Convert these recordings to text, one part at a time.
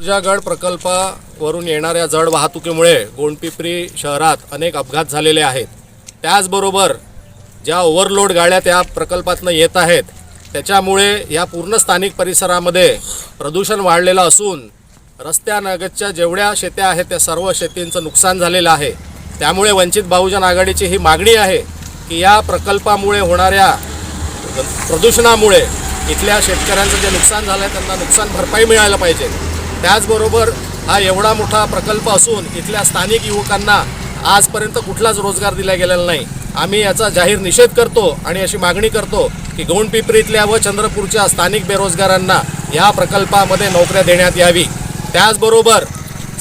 ऊर्जागड प्रकल्पावरून येणाऱ्या जड वाहतुकीमुळे गोंडपिपरी शहरात अनेक अपघात झालेले आहेत. त्याचबरोबर ज्या ओव्हरलोड गाड्या त्या प्रकल्पातनं येत आहेत त्याच्यामुळे या पूर्ण स्थानिक परिसरामध्ये प्रदूषण वाढलेलं असून रस्त्यानगतच्या जेवढ्या शेत्या आहेत त्या सर्व शेतींचं नुकसान झालेलं आहे. त्यामुळे वंचित बहुजन आघाडीची ही मागणी आहे की या प्रकल्पामुळे होणाऱ्या प्रदूषणामुळे इथल्या शेतकऱ्यांचं जे नुकसान झालं आहे त्यांना नुकसान भरपाई मिळायला पाहिजे. त्याचबरोबर हा एवढा मोठा प्रकल्प असून इथल्या स्थानिक युवकांना आजपर्यंत कुठलाच रोजगार दिला गेलेला नाही. आम्ही याचा जाहीर निषेध करतो आणि अशी मागणी करतो की गोंडपिपरीतल्या व चंद्रपूरच्या स्थानिक बेरोजगारांना या प्रकल्पामध्ये नोकऱ्या देण्यात यावी. त्याचबरोबर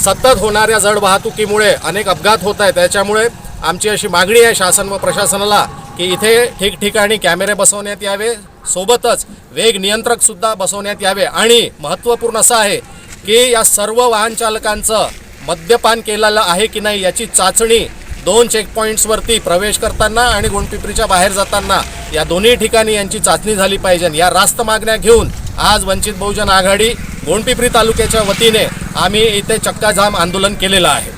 सतत होणाऱ्या जड वाहतुकीमुळे अनेक अपघात होत आहेत. त्याच्यामुळे आमची अशी मागणी आहे शासन व प्रशासनाला की इथे ठिकठिकाणी कॅमेरे बसवण्यात यावे. सोबतच वेग नियंत्रकसुद्धा बसवण्यात यावे. आणि महत्त्वपूर्ण असं आहे की या सर्व वाहन चालकांचं मद्यपान केलेलं आहे की नाही याची चाचणी दोन चेकपॉईंट्सवरती प्रवेश करताना आणि गुणपिपरीच्या बाहेर जाताना या दोन्ही ठिकाणी यांची चाचणी झाली पाहिजे. या रास्त मागण्या घेऊन आज वंचित बहुजन आघाडी गोंडपिपरी तालुक्याच्या वतीने आम्ही इथे चक्काजाम आंदोलन केलेलं आहे.